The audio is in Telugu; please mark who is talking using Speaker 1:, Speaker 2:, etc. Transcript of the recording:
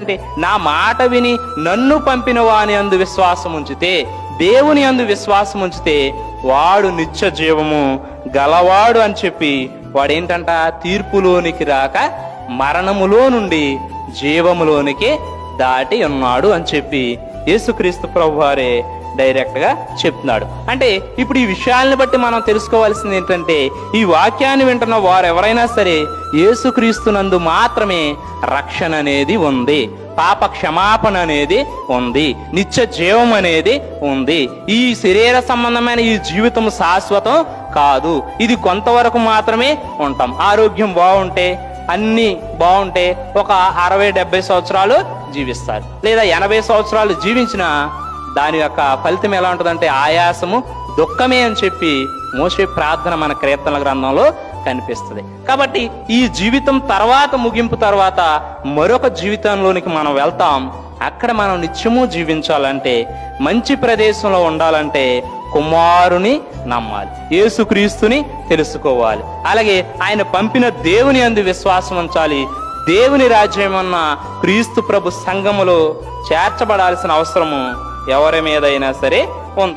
Speaker 1: అంటే నా మాట విని నన్ను పంపిన వాని అందు విశ్వాసం ఉంచితే దేవుని అందు విశ్వాసం ఉంచితే వాడు నిత్య జీవము గలవాడు అని చెప్పి వాడేంటంట? తీర్పులోనికి రాక మరణములో నుండి జీవములోనికి దాటి ఉన్నాడు అని చెప్పి యేసుక్రీస్తు ప్రభు డైరెక్ట్గా డైరెక్ట్గా చెప్తున్నాడు. అంటే ఇప్పుడు ఈ విషయాలను బట్టి మనం తెలుసుకోవాల్సింది ఏంటంటే ఈ వాక్యాన్ని వింటున్న వారు ఎవరైనా సరే యేసుక్రీస్తునందు మాత్రమే రక్షణ అనేది ఉంది. పాప క్షమాపణ అనేది ఉంది. నిత్య జీవం అనేది ఉంది. ఈ శరీర సంబంధమైన ఈ జీవితం శాశ్వతం కాదు. ఇది కొంతవరకు మాత్రమే ఉంటాం. ఆరోగ్యం బాగుంటే అన్ని బాగుంటే ఒక అరవై డెబ్బై సంవత్సరాలు జీవిస్తారు. లేదా ఎనభై సంవత్సరాలు జీవించిన దాని యొక్క ఫలితం ఎలా ఉంటుందంటే ఆయాసము దుఃఖమే అని చెప్పి మోసే ప్రార్థన మన కీర్తనల గ్రంథంలో కనిపిస్తుంది. కాబట్టి ఈ జీవితం తర్వాత ముగింపు తర్వాత మరొక జీవితంలోనికి మనం వెళ్తాం. అక్కడ మనం నిత్యము జీవించాలంటే మంచి ప్రదేశంలో ఉండాలంటే కుమారుని నమ్మాలి యేసుక్రీస్తుని తెలుసుకోవాలి. అలాగే ఆయన పంపిన దేవుని అందు విశ్వాసం ఉంచాలి. దేవుని రాజ్యం అన్న క్రీస్తు ప్రభు సంఘములో చేర్చబడాల్సిన అవసరము ఎవరి మీదైనా సరే ఉంది